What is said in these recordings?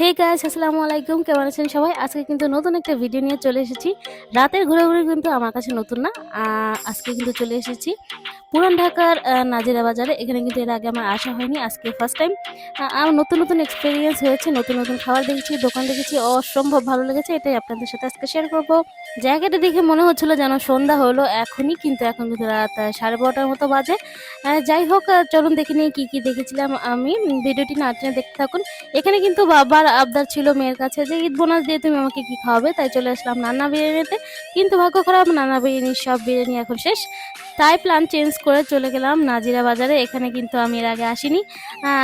Hey guys আসসালামু আলাইকুম। কেমন আছেন সবাই? আজকে কিন্তু নতুন একটা ভিডিও নিয়ে চলে এসেছি। রাতের ঘোরাঘুরি কিন্তু আমার কাছে নতুন না। আজকে কিন্তু চলে এসেছি পুরান ঢাকার নাজিরা বাজারে। এখানে কিন্তু এর আগে আমার আসা হয়নি। আজকে ফার্স্ট টাইম আমার নতুন নতুন এক্সপিরিয়েন্স হয়েছে। নতুন নতুন খাবার দেখেছি, দোকান দেখেছি। অসম্ভব ভালো লেগেছে। এটাই আপনাদের সাথে আজকে শেয়ার করব। জায়গাটা দেখে মনে হচ্ছিল যেন সন্ধ্যা হলো এখনই, কিন্তু এখন কিন্তু রাত সাড়ে বারোটার মতো বাজে। যাই হোক চলুন দেখে নিয়ে কী কি দেখেছিলাম আমি। ভিডিওটি না দেখতে থাকুন। এখানে কিন্তু বাবার আবদার ছিল মেয়ের কাছে যে, ঈদ বোনাস দিয়ে তুমি আমাকে কি খাওয়াবে? তাই চলে আসলাম নানা বিরিয়ানিতে। কিন্তু ভাগ্য খারাপ, নানা বিরিয়ানির সব বিরিয়ানি এখন শেষ। তাই প্ল্যান চেঞ্জ করে চলে গেলাম নাজিরা বাজারে। এখানে কিন্তু আমি এর আগে আসিনি।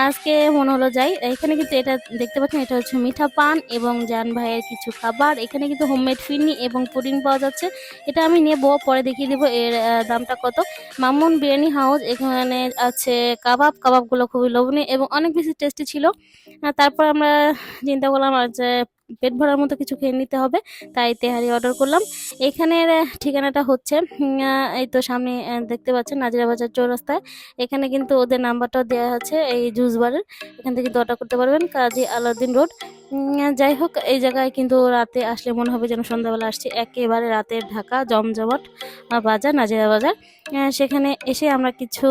আজকে মনে হলো যাই, এখানে কিন্তু এটা দেখতে পাচ্ছেন, এটা হচ্ছে মিঠা পান এবং জান ভাইয়ের কিছু খাবার। এখানে কিন্তু হোমমেড ফিরনি এবং পুডিং পাওয়া যাচ্ছে। এটা আমি নেব, পরে দেখিয়ে দেবো এর দামটা কত। মামুন বিরিয়ানি হাউস, এখানে আছে কাবাব। কাবাবগুলো খুবই লোভনীয় এবং অনেক বেশি টেস্টি ছিল। তারপর আমরা চিন্তা করলাম যে পেট ভরার মতো কিছু খেয়ে নিতে হবে, তাই তেহারি অর্ডার করলাম। এখানের ঠিকানাটা হচ্ছে এই তো সামনে দেখতে পাচ্ছেন নাজিরা বাজার চৌরাস্তায়। এখানে কিন্তু ওদের নাম্বারটাও দেওয়া আছে এই জুস বারের। এখান থেকে কিন্তু অর্ডার করতে পারবেন কাজী আলাউদ্দিন রোড যাই হোক এই জায়গায় কিন্তু রাতে আসলে মনে হবে যেন সন্ধ্যাবেলা আসছি। একেবারে রাতের ঢাকা জমজমট বাজার নাজিরা বাজার। সেখানে এসে আমরা কিছু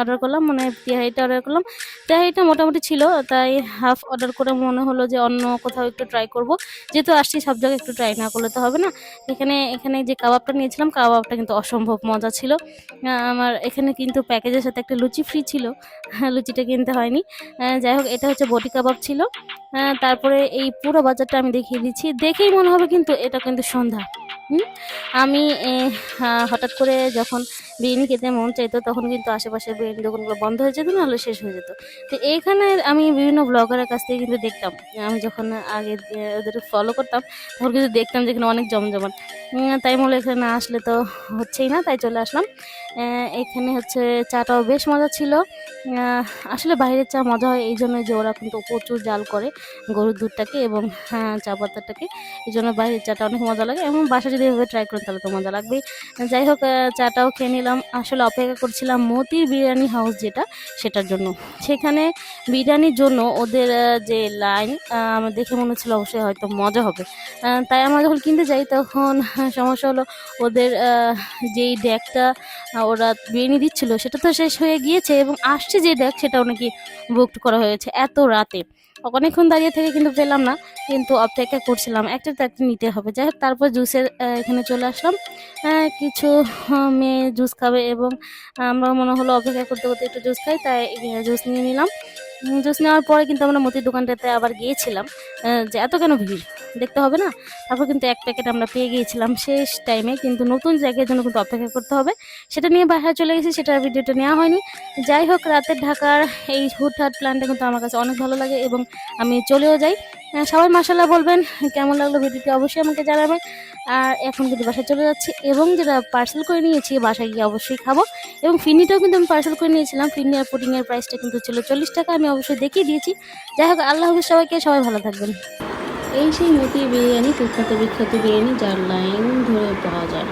অর্ডার করলাম মানে তেহারিটা অর্ডার করলাম। তেহারিটা মোটামুটি ছিল তাই হাফ অর্ডার করে মনে হলো যে অন্য কোথাও একটু ট্রাই করব। যেহেতু আসছি সব জায়গায় একটু ট্রাই না করলে তো হবে না। এখানে এখানে যে কাবাবটা নিয়েছিলাম কাবাবটা কিন্তু অসম্ভব মজা ছিল। আমার এখানে কিন্তু প্যাকেজের সাথে একটা লুচি ফ্রি ছিল লুচিটা কিনতে হয়নি। যাই হোক এটা হচ্ছে বটি কাবাব ছিল। আহ, এই পুরো বাজারটা আমি দেখিয়ে দিচ্ছি। দেখেই মনে হবে কিন্তু এটা কিন্তু সন্ধ্যা। আমি হঠাৎ করে যখন বিরিয়ানি খেতে মন চাইতো তখন কিন্তু আশেপাশে বিরিয়ানি দোকানগুলো বন্ধ হয়ে যেত নাহলে শেষ হয়ে যেত। তো এইখানে আমি বিভিন্ন ব্লগারের কাছ থেকে কিন্তু দেখতাম। আমি যখন আগে ওদের ফলো করতাম তখন কিন্তু দেখতাম যে এখানে অনেক জমজমান তাই মনে এখানে না আসলে তো হচ্ছেই না তাই চলে আসলাম। এখানে হচ্ছে চাটাও বেশ মজা ছিল। আসলে বাইরের চা মজা হয় এই জন্য যে ওরা কিন্তু প্রচুর জাল করে গরুর দুধটাকে এবং হ্যাঁ, চা পাতাটাকে এই জন্য বাইরের চাটা অনেক মজা লাগে এবং বাসা যদি এভাবে ট্রাই করেন, তাহলে তো মজা লাগবেই। যাই হোক চাটাও খেয়ে নিলাম। আসলে অপেক্ষা করছিলাম মতির বিরিয়ানি হাউস যেটা, সেটার জন্য। সেখানে বিরিয়ানির জন্য ওদের যে লাইন আমার দেখে মনে হচ্ছিল অবশ্যই হয়তো মজা হবে। তাই আমরা যখন কিনতে যাই, তখন সমস্যা হলো ওদের যেই ডেকটা ওরা বিরিয়ানি দিচ্ছিল, সেটা তো শেষ হয়ে গিয়েছে এবং আসছে যে ডেক সেটাও নাকি বুকড করা হয়েছে এত রাতে। অনেকক্ষণ দাঁড়িয়ে থেকে কিন্তু পেলাম না, কিন্তু অপেক্ষা করছিলাম। একটা তো একটা নিতে হবে। যাই হোক, তারপর জুসের এখানে চলে আসলাম। কিছু মেয়ে জুস খাবে এবং আমরা মনে হলো অপেক্ষা করতে করতে একটু জুস খাই, তাই জুস নিয়ে নিলাম। জুস নেওয়ার পরে কিন্তু আমরা মতির দোকানটাতে আবার গিয়েছিলাম। যে এত কেন ভিড়? দেখতে হবে না? তারপর কিন্তু এক প্যাকেট আমরা পেয়ে গিয়েছিলাম শেষ টাইমে কিন্তু নতুন জায়গার জন্য কিন্তু অপেক্ষা করতে হবে। সেটা নিয়ে বাসায় চলে গেছি সেটার ভিডিওটা নেওয়া হয়নি। যাই হোক রাতের ঢাকার এই হুটহাট প্ল্যানটা কিন্তু আমার কাছে অনেক ভালো লাগে এবং আমি চলেও যাই। সবাই মাসাল্লাহ বলবেন, কেমন লাগল ভিডিওটি অবশ্যই আমাকে জানাবেন। আর এখন কিন্তু বাসায় চলে যাচ্ছি এবং যেটা পার্সেল করে নিয়েছি, বাসায় গিয়ে অবশ্যই খাব। এবং ফিরনিটাও কিন্তু আমি পার্সেল করে নিয়েছিলাম। ফিরনি আর পুডিংয়ের প্রাইসটা কিন্তু ছিল চল্লিশ টাকা, আমি অবশ্যই দেখিয়ে দিয়েছি। যাই হোক, আল্লাহ হাফিজ সবাইকে, সবাই ভালো থাকবেন। এই সেই মতি বিরিয়ানি বিখ্যাত বিখ্যাত বিরিয়ানি যার লাইন ধরে পাওয়া যায়